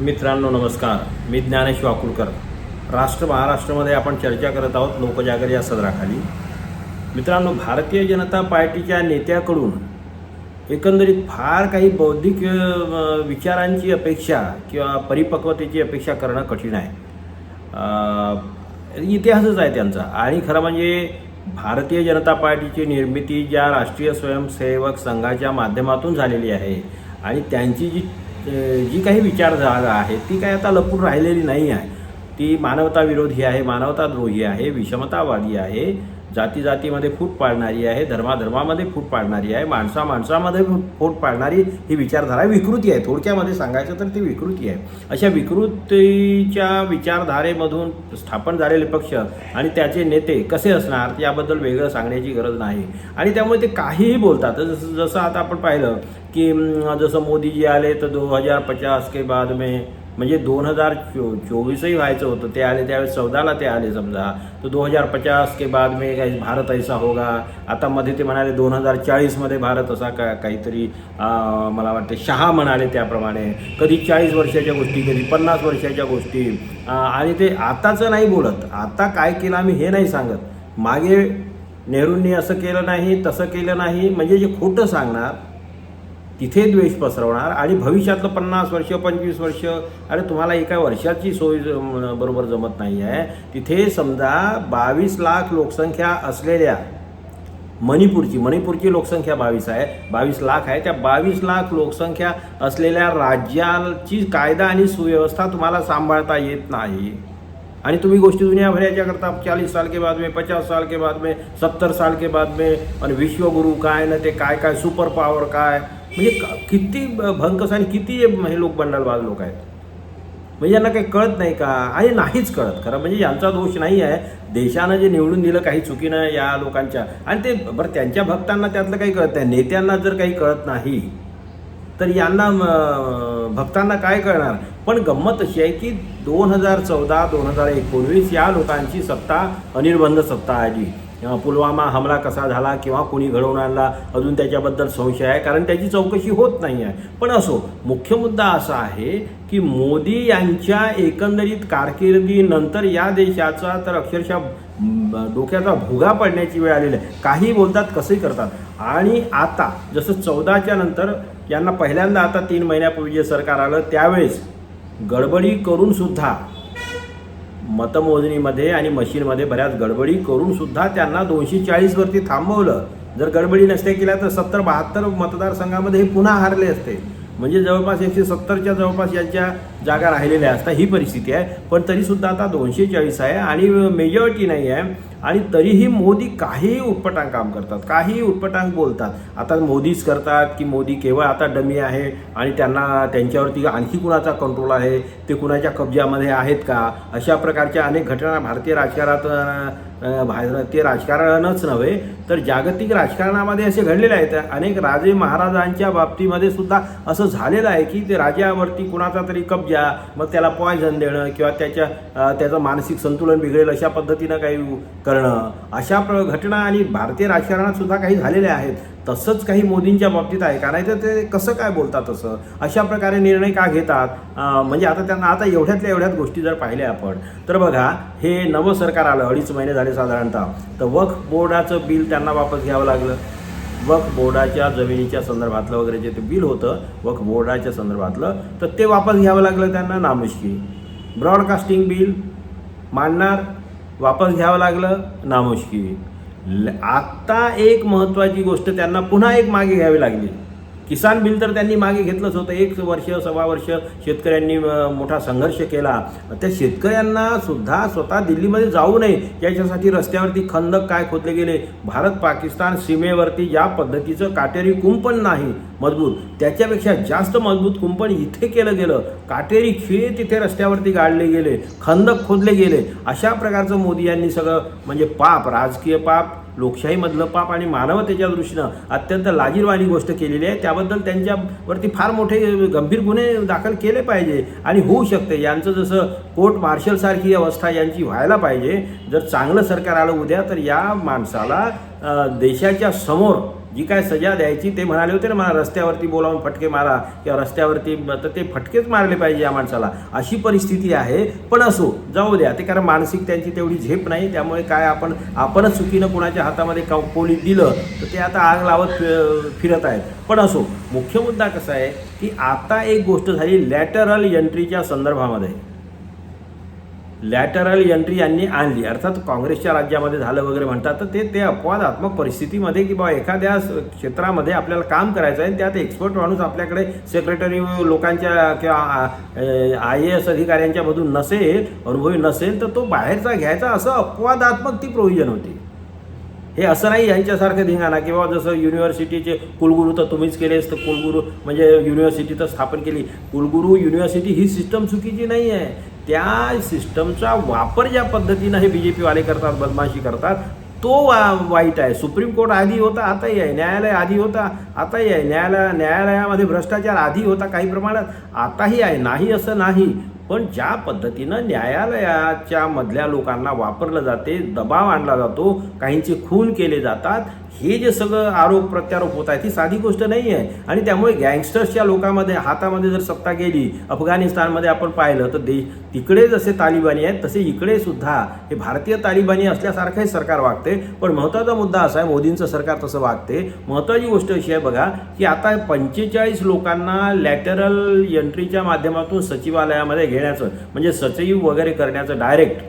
मित्रांनो नमस्कार. मी ज्ञानेश वाकुलकर राष्ट्र महाराष्ट्रामध्ये आपण चर्चा करत आहोत लोकजागर या सदराखाली. मित्रांनो भारतीय जनता पार्टीच्या नेत्याकडून एकंदरीत फार काही बौद्धिक विचारांची अपेक्षा किंवा परिपक्वतेची अपेक्षा करणं कठीण आहे. इतिहासच आहे त्यांचा. आणि खरं म्हणजे भारतीय जनता पार्टीची निर्मिती ज्या राष्ट्रीय स्वयंसेवक संघाच्या माध्यमातून झालेली आहे आणि त्यांची जी जी काही विचारधारा आहे ती काही आता लपून राहिलेली नाही आहे. ती मानवता विरोधी आहे मानवताद्रोही आहे विषमतावादी आहे. जाती जातीमध्ये फूट पाडणारी आहे धर्माधर्मामध्ये फूट पाडणारी आहे माणसा माणसामध्ये फूट फूट पाडणारी ही विचारधारा विकृती आहे. थोडक्यामध्ये सांगायचं तर ती विकृती आहे. अशा विकृतीच्या विचारधारेमधून स्थापन झालेले पक्ष आणि त्याचे नेते कसे असणार याबद्दल वेगळं सांगण्याची गरज नाही. आणि त्यामुळे ते काहीही बोलतात. जसं जसं आता आपण पाहिलं की जसं मोदीजी आले तर दो हजार पचास के बाद में म्हणजे दोन हजार चो चोवीसही व्हायचं होतं. ते आले त्यावेळेस चौदाला ते आले समजा. तर दोन हजार पचास के बाद में काही भारत ऐसा होगा. आता मध्ये ते म्हणाले दोन हजार चाळीसमध्ये भारत असा का काहीतरी मला वाटते शहा म्हणाले त्याप्रमाणे. कधी चाळीस वर्षाच्या गोष्टी कधी पन्नास वर्षाच्या गोष्टी. आणि ते आताचं नाही बोलत. आता काय केलं आम्ही हे नाही सांगत. मागे नेहरूंनी असं केलं नाही तसं केलं नाही. म्हणजे जे खोटं सांगणार तिथे द्वेष पसरवणार आणि भविष्यातलं पन्नास वर्ष पंचवीस वर्ष अरे तुम्हाला एका वर्षाची सोय ज- बरोबर जमत नाही आहे तिथे समजा बावीस लाख लोकसंख्या असलेल्या मणिपूरची मणिपूरची लोकसंख्या बावीस आहे बावीस लाख आहे त्या बावीस लाख लोकसंख्या असलेल्या राज्याची कायदा आणि सुव्यवस्था तुम्हाला सांभाळता येत नाही. आणि तुम्ही गोष्टी दुनियाभराच्या करता चाळीस साल के बाद में पचास साल के बाद में सत्तर साल के बाद में आणि विश्वगुरु काय ना ते काय काय सुपर पॉवर काय? म्हणजे किती भंकस आणि किती हे लोक बंडालबाज लोक आहेत? म्हणजे यांना काही कळत नाही का? आणि नाहीच कळत. खरं म्हणजे यांचा दोष नाही आहे. देशानं जे निवडून दिलं काही चुकीनं या लोकांच्या आणि ते बरं त्यांच्या भक्तांना त्यातलं काही कळत नाही. नेत्यांना जर काही कळत नाही तर यांना भक्तांना काय कळणार? पण गंमत अशी आहे की दोन हजार चौदा दोन हजार एकोणवीस या लोकांची सत्ता अनिर्बंध सत्ता आली. पुलवामा हमला कसा झाला किंवा कोणी घडवून आणला अजून त्याच्याबद्दल संशय आहे? कारण त्याची चौकशी होत नाही आहे. पण असो मुख्य मुद्दा असा आहे की मोदी यांच्या एकंदरीत कारकिर्दीनंतर या देशाचा तर अक्षरशः डोक्याचा भुगा पडण्याची वेळ आलेली आहे. काही बोलतात कसंही करतात. आणि आता जसं चौदाच्या नंतर यांना पहिल्यांदा आता तीन महिन्यापूर्वी जे सरकार आलं त्यावेळेस गडबडी करून सुद्धा मतमोजणीमध्ये आणि मशीनमध्ये बऱ्याच गडबडी करून सुद्धा त्यांना दोनशे चाळीसवरती थांबवलं. जर गडबडी नसते केल्या तर सत्तर बहात्तर मतदारसंघामध्ये हे पुन्हा हारले असते. म्हणजे जवळपास एकशे सत्तरच्या जवळपास यांच्या जागा राहिलेल्या असतात ही परिस्थिती आहे. पण तरीसुद्धा आता दोनशे चाळीस आहे आणि मेजॉरिटी नाही आहे. आणि तरीही मोदी काहीही उत्पटांग काम करतात काहीही उत्पटांग बोलतात. आता मोदीच करतात की मोदी केवळ आता डमी आहे आणि त्यांना त्यांच्यावरती आणखी कुणाचा कंट्रोल आहे? ते कुणाच्या कब्जामध्ये आहेत का? अशा प्रकारच्या अनेक घटना भारतीय राजकारणात भारतीय राजकारणच नव्हे तर जागतिक राजकारणामध्ये असे घडलेले आहेत. अनेक राजे महाराजांच्या बाबतीमध्ये सुद्धा असं झालेलं आहे की ते राजावरती कुणाचा तरी कब्जा मग त्याला पॉयझन देणं किंवा त्याच्या त्याचं मानसिक संतुलन बिघडेल अशा पद्धतीनं काही करणं. अशा प्र घटना आणि भारतीय राजकारणात सुद्धा काही झालेल्या आहेत. तसंच काही मोदींच्या बाबतीत आहे का? नाही तर ते कसं काय बोलतात तसं? अशा प्रकारे निर्णय का घेतात? म्हणजे आता त्यांना आता एवढ्यातल्या एवढ्यात गोष्टी जर पाहिल्या आपण तर बघा हे नवं सरकार आलं अडीच महिने झाले साधारणतः. तर वक्फ बोर्डाचं बिल त्यांना वापस घ्यावं लागलं. वक्फ बोर्डाच्या जमिनीच्या संदर्भातलं वगैरे जे ते बिल होतं वक्फ बोर्डाच्या संदर्भातलं तर ते वापस घ्यावं लागलं त्यांना नामुष्की. ब्रॉडकास्टिंग बिल मांडणार वापस घ्यावं लागलं नामुष्की. ल- आत्ता एक महत्त्वाची गोष्ट त्यांना पुन्हा एक मागे घ्यावी लागली. किसान बिल तर त्यांनी मागे घेतलंच होतं. एक वर्ष सव्वा वर्ष शेतकऱ्यांनी मोठा संघर्ष केला. त्या शेतकऱ्यांना सुद्धा स्वतः दिल्लीमध्ये जाऊ नये. याच्यासाठी रस्त्यावरती खंदक काय खोदले गेले? भारत पाकिस्तान सीमेवरती या पद्धतीचं काटेरी कुंपण नाही. मजबूत. त्याच्यापेक्षा जास्त मजबूत कुंपण इथे केलं गेलं. काटेरी खिळे तिथे रस्त्यावरती गाडले गेले. खंदक खोदले गेले. अशा प्रकारचं मोदी यांनी सगळं म्हणजे पाप राजकीय पाप लोकशाहीमधलं पाप आणि मानवतेच्या दृष्टीनं अत्यंत लाजीरवाणी गोष्ट केलेली आहे. त्याबद्दल त्यांच्यावरती फार मोठे गंभीर गुन्हे दाखल केले पाहिजे आणि होऊ शकते. यांचं जसं कोर्ट मार्शलसारखी अवस्था यांची व्हायला पाहिजे जर चांगलं सरकार आलं उद्या तर या माणसाला देशाच्या समोर जी काय सजा द्यायची ते म्हणाले होते ना मला रस्त्यावरती बोलावून फटके मारा किंवा रस्त्यावरती तर ते फटकेच मारले पाहिजे या माणसाला. अशी परिस्थिती आहे. पण असो जाऊ द्या. ते कारण मानसिक त्यांची तेवढी झेप नाही त्यामुळे काय आपण आपणच चुकीनं कोणाच्या हातामध्ये का कोणी दिलं तर ते आता आग लावत फि- फिरत आहेत. पण असो मुख्य मुद्दा कसा आहे की आता एक गोष्ट झाली लॅटरल एंट्रीच्या संदर्भामध्ये. लॅटरल एंट्री यांनी आणली. अर्थात काँग्रेसच्या राज्यामध्ये झालं वगैरे म्हणतात तर ते ते अपवादात्मक परिस्थितीमध्ये की बाबा एखाद्या क्षेत्रामध्ये आपल्याला काम करायचं आहे आणि त्यात एक्सपर्ट माणूस आपल्याकडे सेक्रेटरी लोकांच्या किंवा आय ए एस अधिकाऱ्यांच्यामधून नसेल अनुभवी नसेल तर तो बाहेरचा घ्यायचा. असं अपवादात्मक ती प्रोव्हिजन होती. हे असं नाही यांच्यासारखं धिंगाणा किंवा जसं युनिव्हर्सिटीचे कुलगुरू तर तुम्हीच केलेस तर कुलगुरू म्हणजे युनिव्हर्सिटी तर स्थापन केली. कुलगुरू युनिव्हर्सिटी ही सिस्टम चुकीची नाही आहे त्या सिस्टमचा वापर ज्या पद्धतीनं हे बी जे पीवाले करतात बदमाशी करतात तो वा वाईट आहे. सुप्रीम कोर्ट आधी होता आताही आहे. न्यायालय आधी होता आताही आहे. न्यायालय न्यायालयामध्ये भ्रष्टाचार आधी होता काही प्रमाणात. आताही आहे नाही असं नाही. पण ज्या पद्धतीनं न्यायालयाच्या मधल्या लोकांना वापरलं जाते दबाव आणला जातो काहींचे खून केले जातात हे जे सगळं आरोप प्रत्यारोप होत आहे ती साधी गोष्ट नाही आहे आणि त्यामुळे गँगस्टर्सच्या लोकांमध्ये हातामध्ये जर सत्ता गेली अफगाणिस्तानमध्ये आपण पाहिलं तर दे तिकडे जसे तालिबानी आहेत तसे इकडे सुद्धा हे भारतीय तालिबानी असल्यासारखं हे सरकार वागते. पण महत्त्वाचा मुद्दा असा आहे मोदींचं सरकार तसं वागते. महत्त्वाची गोष्ट अशी आहे बघा की आता पंचेचाळीस लोकांना लॅटरल एंट्रीच्या माध्यमातून सचिवालयामध्ये घेण्याचं म्हणजे सचिव वगैरे करण्याचं डायरेक्ट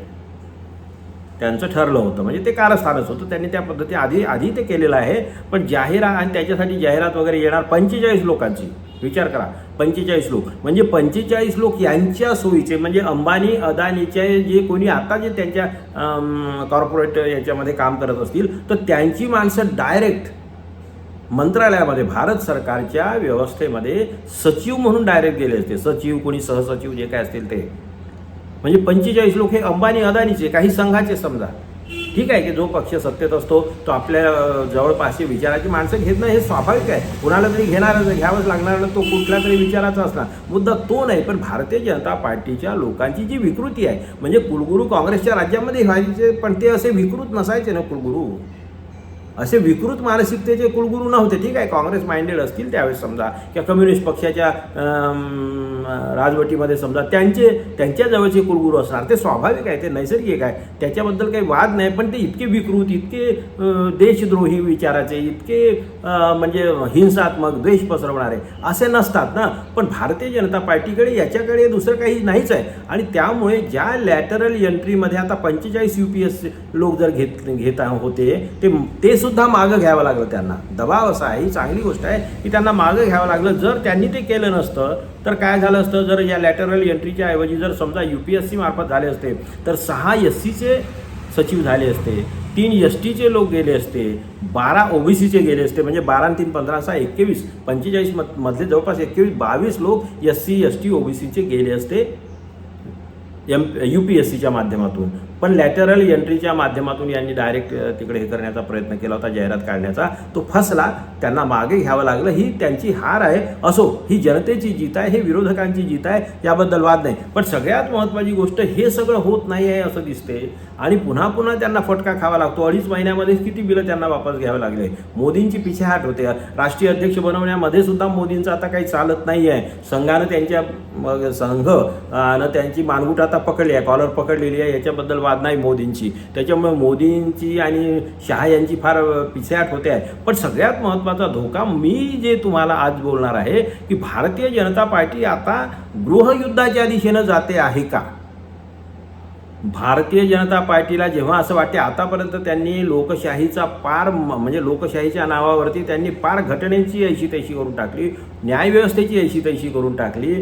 त्यांचं ठरलं होतं. म्हणजे ते कारस्थानच होतं. त्यांनी त्या पद्धती आधी आधी ते केलेलं आहे. पण जाहिरात आणि त्याच्यासाठी जाहिरात वगैरे येणार पंचेचाळीस लोकांची. विचार करा. पंचेचाळीस लोक. म्हणजे पंचेचाळीस लोक यांच्या सोयीचे म्हणजे अंबानी अदानीचे जे कोणी आता जे त्यांच्या कॉर्पोरेट याच्यामध्ये काम करत असतील तर त्यांची माणसं डायरेक्ट मंत्रालयामध्ये भारत सरकारच्या व्यवस्थेमध्ये सचिव म्हणून डायरेक्ट गेले असते. सचिव कोणी सहसचिव जे काय असतील ते. म्हणजे पंचेचाळीस लोक हे अंबानी अदानीचे काही संघाचे समजा. ठीक आहे की जो पक्ष सत्तेत असतो तो आपल्या जवळपासची विचाराची माणसं घेणं हे स्वाभाविक आहे. कुणाला तरी घेणारच घ्यावंच लागणार ना, तो कुठल्या तरी विचाराचा असणार. मुद्दा तो नाही पण भारतीय जनता पार्टीच्या लोकांची जी विकृती आहे म्हणजे कुलगुरू काँग्रेसच्या राज्यामध्ये व्हायचे पण ते असे विकृत नसायचे ना कुलगुरू. असे विकृत मानसिकतेचे कुलगुरू नव्हते. ठीक आहे काँग्रेस माइंडेड असतील त्यावेळेस समजा किंवा कम्युनिस्ट पक्षाच्या राजवटीमध्ये समजा त्यांचे त्यांच्या जवळचे कुलगुरू असणार. ते स्वाभाविक आहे ते नैसर्गिक आहे. त्याच्याबद्दल काही वाद नाही पण ते इतके विकृत इतके देशद्रोही विचाराचे इतके म्हणजे हिंसात्मक द्वेष पसरवणारे असे नसतात ना. पण भारतीय जनता पार्टीकडे याच्याकडे दुसरं काही नाहीच आहे. आणि त्यामुळे ज्या लॅटरल एंट्रीमध्ये आता पंचेचाळीस यू पी एस लोक जर घेत घेत होते ते ते सुद्धा मागं घ्यावं लागलं त्यांना. दबाव असा आहे ही चांगली गोष्ट आहे की त्यांना मागं घ्यावं लागलं. जर त्यांनी ते केलं नसतं तर काय झालं असतं? जर या लॅटरल एंट्रीच्या ऐवजी जर समजा यू पी एस सी मार्फत झाले असते तर सहा एस सीचे सचिव झाले असते तीन एस टीचे लोक गेले असते बारा ओबीसीचे गेले असते म्हणजे बारा आणि तीन पंधरा सहा एकवीस पंचेचाळीस मध मधले जवळपास एकवीस बावीस लोक एस सी एस टी ओबीसीचे गेले असते एम यू पी एस सीच्या माध्यमातून. पण लॅटरल एंट्रीच्या माध्यमातून यांनी डायरेक्ट तिकडे हे करण्याचा प्रयत्न केला होता जाहिरात काढण्याचा. तो फसला त्यांना मागे घ्यावं लागलं. ही त्यांची हार आहे. असो ही जनतेची जीत आहे हे विरोधकांची जीत आहे याबद्दल वाद नाही. पण सगळ्यात महत्त्वाची गोष्ट हे सगळं होत नाही आहे असं दिसते. आणि पुन्हा पुन्हा त्यांना फटका खावा लागतो. अडीच महिन्यामध्ये किती बिलं त्यांना वापस घ्यावे लागले? मोदींची पिछेहाट होते. राष्ट्रीय अध्यक्ष बनवण्यामध्ये सुद्धा मोदींचं आता काही चालत नाही आहे. संघानं त्यांच्या संघ आणि त्यांची मानगुट आता पकडली आहे कॉलर पकडलेली आहे. याच्याबद्दल वाद नाही मोदींची. त्याच्यामुळे मोदींची आणि शहा यांची फार पिछेहाट होते आहे. पण सगळ्यात महत्त्वाचा धोका मी जे तुम्हाला आज बोलणार आहे की भारतीय जनता पार्टी आता गृहयुद्धाच्या दिशेनं जाते आहे का? भारतीय जनता पार्टीला जेव्हा असं वाटते आतापर्यंत त्यांनी लोकशाहीचा पार म्हणजे लोकशाहीच्या नावावरती त्यांनी पार घटनेची ऐशी तैशी करून टाकली. न्यायव्यवस्थेची ऐशी तैशी करून टाकली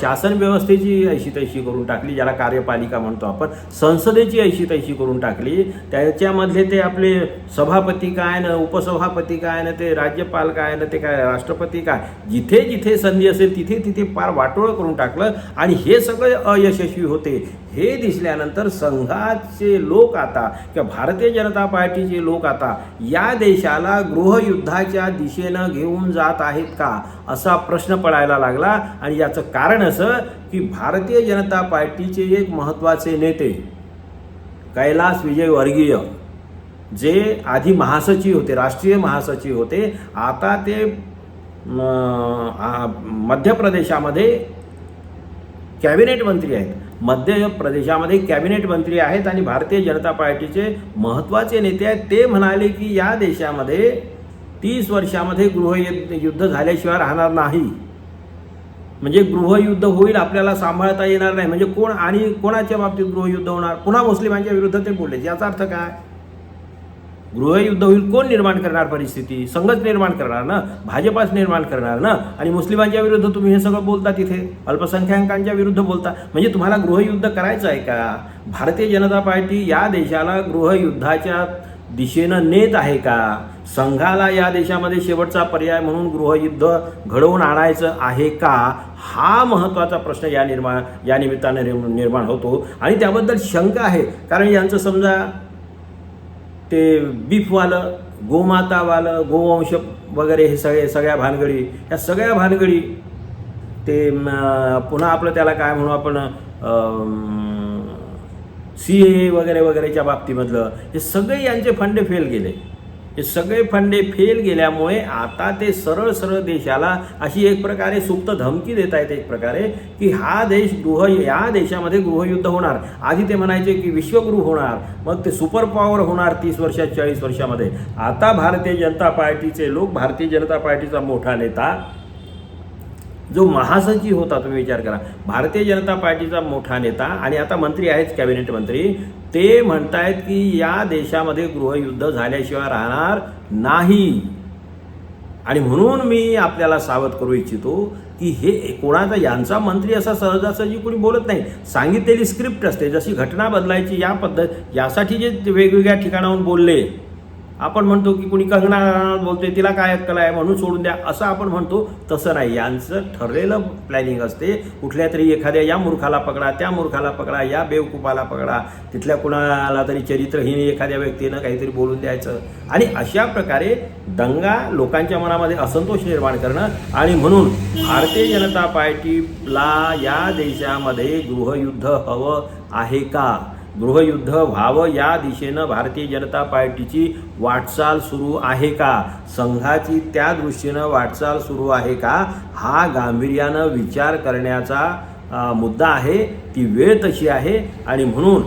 शासन व्यवस्थेची ऐशी तैशी करून टाकली ज्याला कार्यपालिका म्हणतो आपण संसदेची ऐशी तैशी करून टाकली. त्याच्यामधले ते आपले सभापती काय ना उपसभापती काय ना ते राज्यपाल काय ना ते काय राष्ट्रपती काय जिथे जिथे संधी असेल तिथे तिथे पार वाटोळं करून टाकलं. आणि हे सगळे अयशस्वी होते. हे दिसल्यानंतर संघाचे लोक आता किंवा भारतीय जनता पार्टीचे लोक आता या देशाला गृहयुद्धाच्या दिशेनं घेऊन जात आहेत का? असा प्रश्न पडायला लागला आणि याचं कारण असं की भारतीय जनता पार्टीचे एक महत्त्वाचे नेते कैलास विजय वर्गीय जे आधी महासचिव होते राष्ट्रीय महासचिव होते आता ते मध्य प्रदेशामध्ये कॅबिनेट मंत्री आहेत. मध्य प्रदेशामध्ये कॅबिनेट मंत्री आहेत आणि भारतीय जनता पार्टीचे महत्त्वाचे नेते आहेत. ते म्हणाले की या देशामध्ये तीस वर्षामध्ये गृहयुद्ध युद्ध झाल्याशिवाय राहणार नाही. म्हणजे गृहयुद्ध होईल आपल्याला सांभाळता येणार नाही. म्हणजे कोण आणि कोणाच्या बाबतीत गृहयुद्ध होणार? पुन्हा मुस्लिमांच्या विरुद्ध ते बोलले. याचा अर्थ काय? गृहयुद्ध होईल कोण निर्माण करणार परिस्थिती? संघच निर्माण करणार ना? भाजपाच निर्माण करणार ना? आणि मुस्लिमांच्या विरुद्ध तुम्ही हे सगळं बोलता तिथे? अल्पसंख्याकांच्या विरुद्ध बोलता? म्हणजे तुम्हाला गृहयुद्ध करायचं आहे का? भारतीय जनता पार्टी या देशाला गृहयुद्धाच्या दिशेनं नेत आहे का? संघाला या देशामध्ये शेवटचा पर्याय म्हणून गृहयुद्ध घडवून आणायचं आहे का? हा महत्त्वाचा प्रश्न या निर्माण या निमित्ताने निर्म- निर्माण होतो. आणि त्याबद्दल शंका आहे. कारण यांचं समजा ते बीफवालं गोमातावालं गोवंश वगैरे हे सगळे सगळ्या भानगडी या सगळ्या भानगडी ते पुन्हा आपलं त्याला काय म्हणू आपण सी ए वगैरे वगैरेच्या बाबतीमधलं हे सगळे यांचे फंडे फेल गेले. हे सगळे फंडे फेल गेल्यामुळे आता ते सरळ सरळ देशाला अशी एक प्रकारे सुप्त धमकी देत आहेत एक प्रकारे की हा देश गृह या देशामध्ये गृहयुद्ध होणार. आधी ते म्हणायचे की विश्वगृह होणार मग ते सुपर पॉवर होणार तीस वर्षात चाळीस वर्षामध्ये. आता भारतीय जनता पार्टीचे लोक भारतीय जनता पार्टीचा मोठा नेता जो महासचिव होता तुम्ही विचार करा. भारतीय जनता पार्टीचा मोठा नेता आणि आता मंत्री आहेत कॅबिनेट मंत्री. ते म्हणतायत की या देशामध्ये गृहयुद्ध झाल्याशिवाय राहणार नाही. आणि म्हणून मी आपल्याला सावध करू इच्छितो की हे कोणाचा यांचा मंत्री असा सहजासहजी कोणी बोलत नाही. सांगितलेली स्क्रिप्ट असते. जशी घटना बदलायची या पद्धत यासाठी जे वेगवेगळ्या ठिकाणाहून बोलले. आपण म्हणतो की कुणी कंगना राणावत बोलते तिला काय अक्कल आहे म्हणून सोडून द्या असं आपण म्हणतो. तसं नाही. यांचं ठरलेलं प्लॅनिंग असते. कुठल्या तरी एखाद्या या मूर्खाला पकडा त्या मूर्खाला पकडा या बेवकुपाला पकडा. तिथल्या कुणाला तरी चरित्रहीन एखाद्या व्यक्तीनं काहीतरी बोलून द्यायचं. आणि अशा प्रकारे दंगा लोकांच्या मनामध्ये असंतोष निर्माण करणं आणि म्हणून भारतीय जनता पार्टीला या देशामध्ये गृहयुद्ध हवं आहे का? गृहयुद्ध व्हावं या दिशेनं भारतीय जनता पार्टीची वाटचाल सुरू आहे का? संघाची त्या दृष्टीनं वाटचाल सुरू आहे का? हा गांभीर्यानं विचार करण्याचा मुद्दा आहे. ती वेळ तशी आहे आणि म्हणून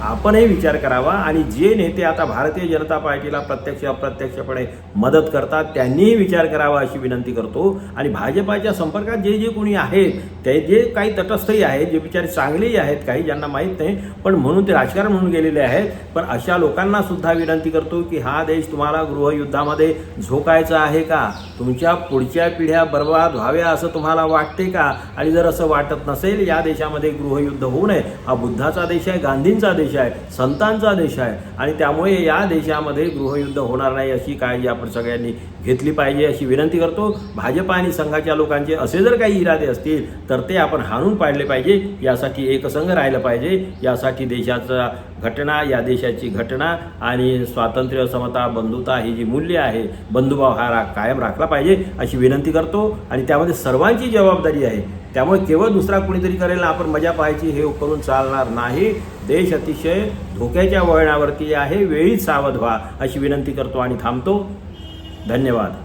आपणही विचार करावा आणि जे नेते आता भारतीय जनता पार्टीला प्रत्यक्ष अप्रत्यक्षपणे मदत करतात त्यांनीही विचार करावा अशी विनंती करतो. आणि भाजपाच्या संपर्कात जे जे कोणी आहेत ते जे काही तटस्थही आहेत जे बिचारे चांगलेही आहेत काही ज्यांना माहीत नाही पण म्हणून ते राजकारण म्हणून गेलेले आहेत पण अशा लोकांना सुद्धा विनंती करतो की हा देश तुम्हाला गृहयुद्धामध्ये झोकायचा आहे का? तुमच्या पुढच्या पिढ्या बर्बाद व्हाव्या असं तुम्हाला वाटते का? आणि जर असं वाटत नसेल या देशामध्ये गृहयुद्ध होऊ नये. हा बुद्धाचा देश आहे गांधींचा देश देश आहे संतांचा देश आहे. आणि त्यामुळे या देशामध्ये गृहयुद्ध होणार नाही अशी काळजी आपण सगळ्यांनी घेतली पाहिजे अशी विनंती करतो. भाजप आणि संघाच्या लोकांचे असे जर काही इरादे असतील तर ते आपण हाणून पाडले पाहिजे. यासाठी एकसंघ राहिलं पाहिजे. यासाठी देशाचा घटना या देशाची घटना आणि स्वातंत्र्य समता बंधुता ही जी मूल्य आहे बंधुभाव हा रा- कायम राखला पाहिजे अशी विनंती करतो. आणि त्यामध्ये सर्वांची जबाबदारी आहे. त्यामुळे केवळ दुसरा कुणीतरी करेल आपण मजा पाहायची हे करून चालणार नाही. देश अतिशय धोक्याच्या वळणावरती आहे. वेळीच सावध व्हा अशी विनंती करतो आणि थांबतो. धन्यवाद.